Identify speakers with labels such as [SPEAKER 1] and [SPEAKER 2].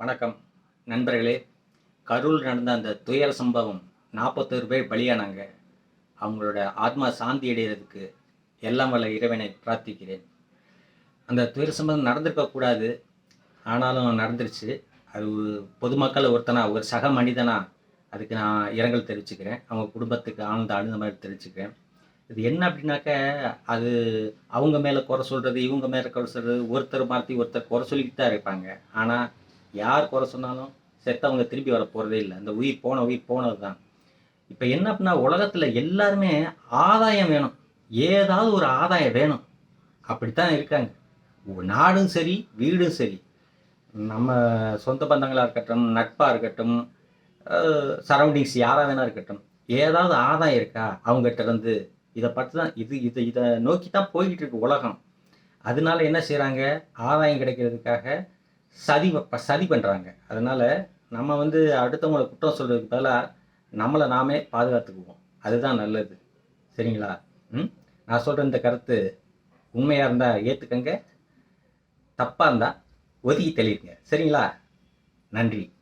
[SPEAKER 1] வணக்கம். நண்பர்களே கரூர் நடந்த அந்த துயர சம்பவம் நாற்பத்தோரு பேர் பலியானாங்க. அவங்களோட ஆத்மா சாந்தி அடைகிறதுக்கு எல்லாம் வல்ல இறைவனை பிரார்த்திக்கிறேன். அந்த துயர சம்பவம் நடந்திருக்கக்கூடாது ஆனாலும் நடந்துருச்சு. அது பொதுமக்கள் ஒருத்தனா ஒரு சக மனிதனா அதுக்கு நான் இரங்கல் தெரிவிச்சுக்கிறேன். அவங்க குடும்பத்துக்கு ஆழ்ந்த அழுந்த மாதிரி தெரிவிச்சுக்கிறேன். இது என்ன அப்படின்னாக்க அது அவங்க மேலே குறை சொல்கிறது இவங்க மேலே குறை சொல்கிறது ஒருத்தர் மாற்றி ஒருத்தர் குறை சொல்லிக்கிட்டு தான் இருப்பாங்க. ஆனால் யார் குறை சொன்னாலும் செத்தவங்க திரும்பி வர போகிறதே இல்லை. அந்த உயிர் போன உயிர் போனது தான் இப்போ என்ன அப்படின்னா உலகத்தில் எல்லாருமே ஆதாயம் வேணும். ஏதாவது ஒரு ஆதாயம் வேணும். அப்படித்தான் இருக்காங்க. நாடும் சரி வீடும் சரி. நம்ம சொந்த பந்தங்களாக இருக்கட்டும் நட்பாக இருக்கட்டும் சரௌண்டிங்ஸ் யாராக வேணா இருக்கட்டும் ஏதாவது ஆதாயம் இருக்கா? அவங்ககிட்ட இருந்து இதை பார்த்து தான் இது இது இதை நோக்கி தான் போய்கிட்டு இருக்கு உலகம். அதனால என்ன செய்கிறாங்க ஆதாயம் கிடைக்கிறதுக்காக சதி சதி பண்ணுறாங்க அதனால் நம்ம வந்து அடுத்தவங்களை குற்றம் சொல்கிறதுக்கு பதிலாக நம்மளை நாமே பாதுகாத்துக்குவோம். அதுதான் நல்லது. சரிங்களா? ம்? நான் சொல்கிற இந்த கருத்து உண்மையாக இருந்தால் ஏற்றுக்கங்க தப்பாக இருந்தால் ஒதுக்கி தெளிவுங்க சரிங்களா? நன்றி.